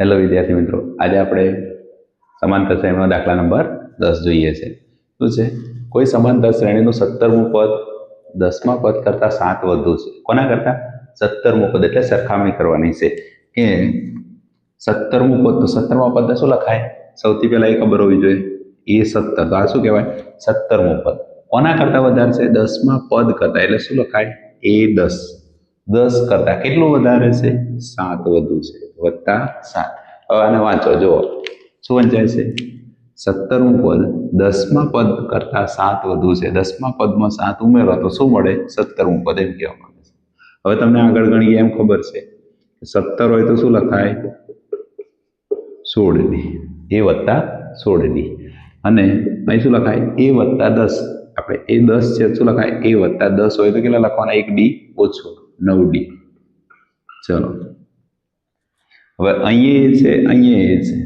Hello વિદ્યાર્થી મિત્રો, આજે આપણે સમાંતર શ્રેણીનો દાખલા નંબર દસ જોઈએ છે. શું છે? કોઈ સમાંતર શ્રેણીનું સત્તરમું પદ દસમા પદ કરતાં સાત વધુ છે. કોના કરતાં? સત્તરમું પદ એટલે સરખામણી કરવાની છે. કે સત્તરમું પદ તો સત્તરમા પદ શું લખાય? સૌથી પહેલાં એ ખબર હોવી જોઈએ. એ સત્તર. તો આ શું કહેવાય? સત્તરમું પદ. કોના કરતાં વધારે છે? દસમા પદ કરતાં. એટલે શું લખાય? એ દસ. દસ કરતાં કેટલું વધારે છે? સાત વધુ છે. વત્તા સાત. હવે આને વાંચો, જુઓ. શું વંચાય છે? સત્તરમું પદ દસમા પદ કરતાં સાત વધુ છે. દસમા પદમાં સાત ઉમેરો તો શું મળે? સત્તરમું પદ એમ કહેવામાં આવે છે. હવે તમને આગળ ગણીએ, એમ ખબર છે સત્તર હોય તો શું લખાય? સોળની. એ વત્તા સોળની. અને અહીં શું લખાય? એ વત્તા દસ. આપણે એ દસ છે, શું લખાય? એ વત્તા દસ હોય તો કેટલા લખવાના? એક ડી ઓછો. નવ ડી ચલો. હવે અહીંયા એ છે, અહીંયા એ છે.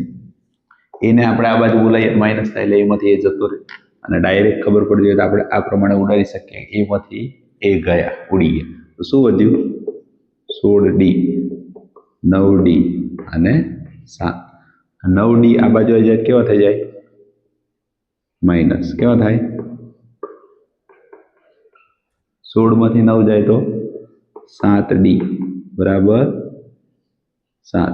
એને આપણે આ બાજુ બોલાવીએ માઇનસ થાય એટલે એમાંથી એ જતો રહે. અને ડાયરેક્ટ ખબર પડી જાય તો આપણે આ પ્રમાણે ઉડાડી શકીએ. એમાંથી એ ગયા, ઉડી ગયા. તો શું વધ્યું? સોળ ડી. નવ ડી અને સાત. નવ ડી આ બાજુ આવી જાય કેવા થઈ જાય? માઇનસ કેવા થાય? સોળમાંથી નવ જાય તો? સાત ડી બરાબર સાત.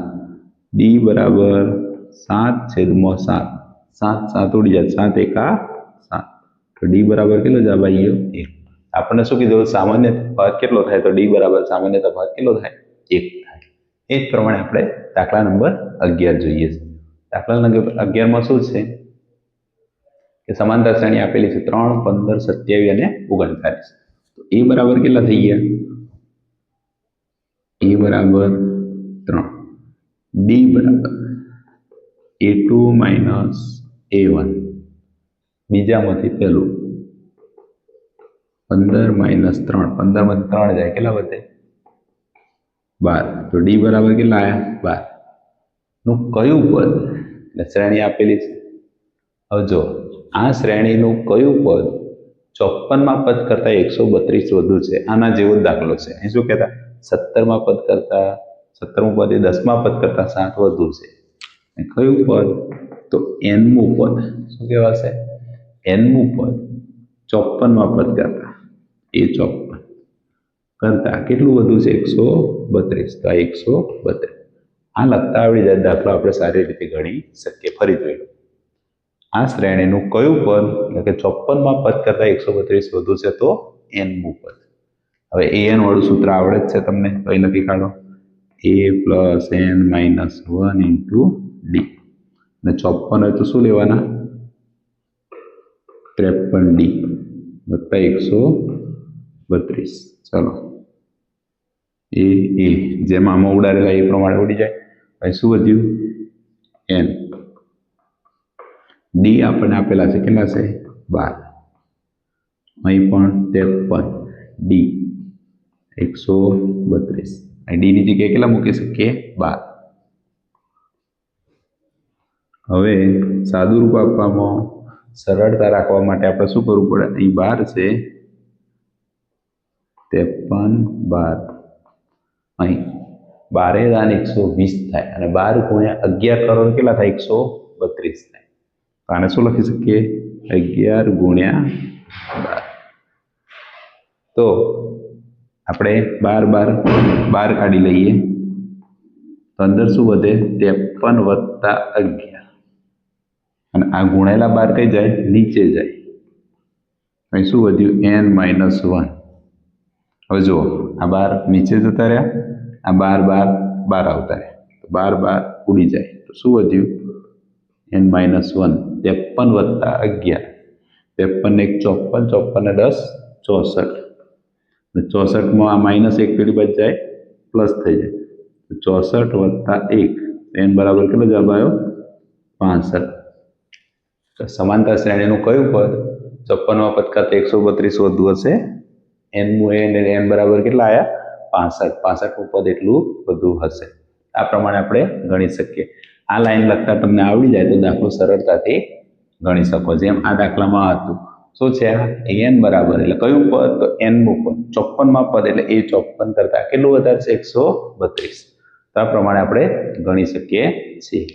ડી બરાબર સાત છેદમાં સાત. સાત સાત ઉડી જાય. સાત એકા સાત. તો ડી બરાબર કેટલો જવાબ આવી ગયો એક? આપણને શું કીધું? સામાન્ય તફાવત કેટલો થાય? તો ડી બરાબર સામાન્ય તફાવત કેટલો થાય? એક થાય. એ જ પ્રમાણે આપણે દાખલા નંબર અગિયાર જોઈએ છે. દાખલા નંબર અગિયારમાં શું છે? કે સમાંતર શ્રેણી આપેલી છે ત્રણ, પંદર, સત્યાવીસ અને ઓગણચાલીસ. તો એ બરાબર કેટલા થઈ ગયા? એ બરાબર ત્રણ. ડી બરાબર. A two minus A one. બીજામાંથી પહેલું પંદર માઇનસ ત્રણ. પંદરમાંથી ત્રણ જાય. કેટલા વધે? બાર. તો ડી બરાબર કેટલા આવ્યા બાર. નું કયું પદ? એટલે શ્રેણી આપેલી છે. હવે જો આ શ્રેણીનું કયું પદ? ચોપ્પનમાં પદ કરતાં એકસો બત્રીસ વધુ છે. આના જેવો દાખલો છે. અહીં શું કહેતા? સત્તરમાં પદ કરતાં સત્તરમું પદ એ દસમા પદ કરતાં સાત વધુ છે. કયું પદ? તો એનમું પદ. શું કહેવાશે એનમું પદ ચોપ્પનમાં પદ કરતાં. એ ચોપ્પન. કરતાં કેટલું વધુ છે? એકસો બત્રીસ. તો આ એકસો બત્રીસ. આ લખતા આવડી જાય. દાખલો આપણે સારી રીતે ગણી શકીએ. ફરી જોઈ લો આ શ્રેણીનું કયું પદ? એટલે કે ચોપ્પનમાં પદ કરતાં એકસો બત્રીસ વધુ છે તો એનમું પદ. હવે એ એન વાળું સૂત્ર આવડે જ છે તમને, તો અહીં લખી કાઢો A plus N minus one into D અને ચોપ્પન હોય તો શું લેવાના? ત્રેપન ડી વત્તા એકસો બત્રીસ. ચલો. એ એ જેમ આમાં ઉડાડેલા એ પ્રમાણે ઉડી જાય. ભાઈ શું વધ્યું? એન ડી આપણને આપેલા છે કેટલા છે? બાર. અહીં પણ ત્રેપન. ડી એકસો બત્રીસ. ડીની જગ્યાએ કેટલા મૂકી શકીએ બાર. હવે સાદું રૂપ આપવામાં સરળતા રાખવા માટે આપણે શું કરવું પડે? અહીં બાર છે. ત્રેપન બાર. અહીં બારે દાન એકસો વીસ થાય અને બાર ગુણ્યા અગિયાર કરોડ કેટલા થાય? એકસો બત્રીસ થાય. તો આને શું લખી શકીએ? અગિયાર ગુણ્યા બાર. તો આપણે બાર બાર બાર કાઢી લઈએ. તો અંદર શું વધે? ત્રેપન વત્તા અગિયાર. અને આ ગુણાયેલા બાર કઈ જાય? નીચે જાય. અહીં શું વધ્યું? N minus one. હવે જુઓ, આ બાર નીચે જતા રહ્યા, આ બાર બાર બાર આવતા રહ્યા. તો બાર બાર ઉડી જાય. તો શું વધ્યું? N minus one. ત્રેપન વત્તા અગિયાર. ત્રેપન એક ચોપન ચોપન દસ, ચોસઠ. ચોસઠમાં આ માઇનસ એક પેલી બચ જાય પ્લસ થઈ જાય. ચોસઠ વત્તા એક એન બરાબર કેટલો જવાબ આવ્યો? પાસઠ. સમાનતા શ્રેણીનું કયું પદ? છપ્પનમાં પદ કરતાં એકસો બત્રીસ વધુ હશે. એનનું એન એન બરાબર કેટલા આવ્યા પાસઠ. પાસઠનું પદ એટલું વધુ હશે. આ પ્રમાણે આપણે ગણી શકીએ. આ લાઈન લખતા તમને આવડી જાય તો દાખલો સરળતાથી ગણી શકો. જેમ આ દાખલામાં હતું. શું છે? આ એન બરાબર. એટલે કયું પદ? તો એનનું પદ ચોપ્પનમાં પદ એટલે એ ચોપ્પન કરતાં કેટલું વધારે છે? એકસો બત્રીસ. તો આ પ્રમાણે આપણે ગણી શકીએ છીએ.